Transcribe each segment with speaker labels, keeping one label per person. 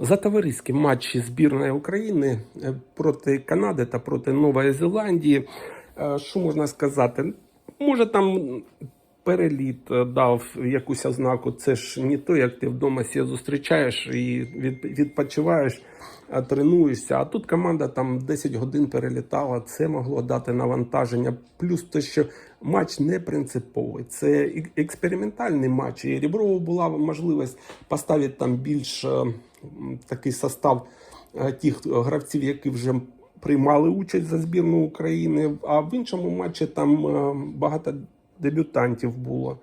Speaker 1: За товариські матчі збірної України е, проти Канади та проти Нової Зеландії. е, Що можна сказати? Може там переліт е, дав якусь ознаку. Це ж не то, як ти вдома себе зустрічаєш і від, відпочиваєш, тренуєшся. А тут команда там 10 годин перелітала. Це могло дати навантаження. Плюс те, що матч не принциповий. Це експериментальний матч. І Ріброву була можливість поставити там більш е, такий состав е, тих гравців, які вже приймали участь за збірну України. А в іншому матчі там е, багато дебютантів було.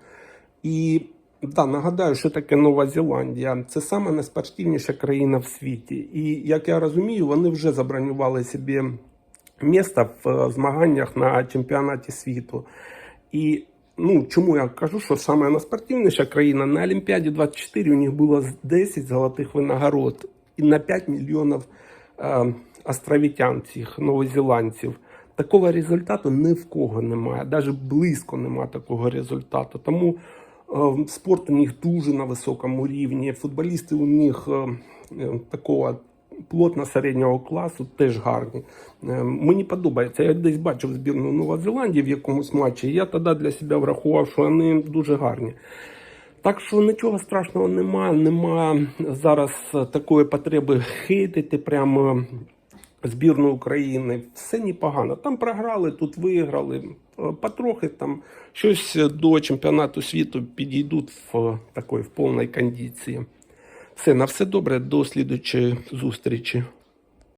Speaker 1: І да, нагадаю, що таке Нова Зеландія. Це саме найспортивніша країна в світі. І як я розумію, вони вже забронювали собі місце в е, змаганнях на чемпіонаті світу. І ну, чому я кажу, що саме найспортивніша країна на Олімпіаді 24 у них було 10 золотих винагород і на 5 мільйонів е, островітян, цих новозеландців. Такого результату ні в кого немає, навіть близько немає такого результату. Тому спорт у них дуже на високому рівні. Футболісти у них е, е, такого плотно середнього класу теж гарні. Мені подобається. Я десь бачив збірну Нової Зеландії в якомусь матчі. Я тоді для себе врахував, що вони дуже гарні. Так що нічого страшного немає. Немає зараз такої потреби хейтити прямо збірну України. Все непогано. Там програли, тут виграли. Е, Потрохи там щось до чемпіонату світу підійдуть в е, такої в повній кондиції. Все, на все добре, до слідучої зустрічі.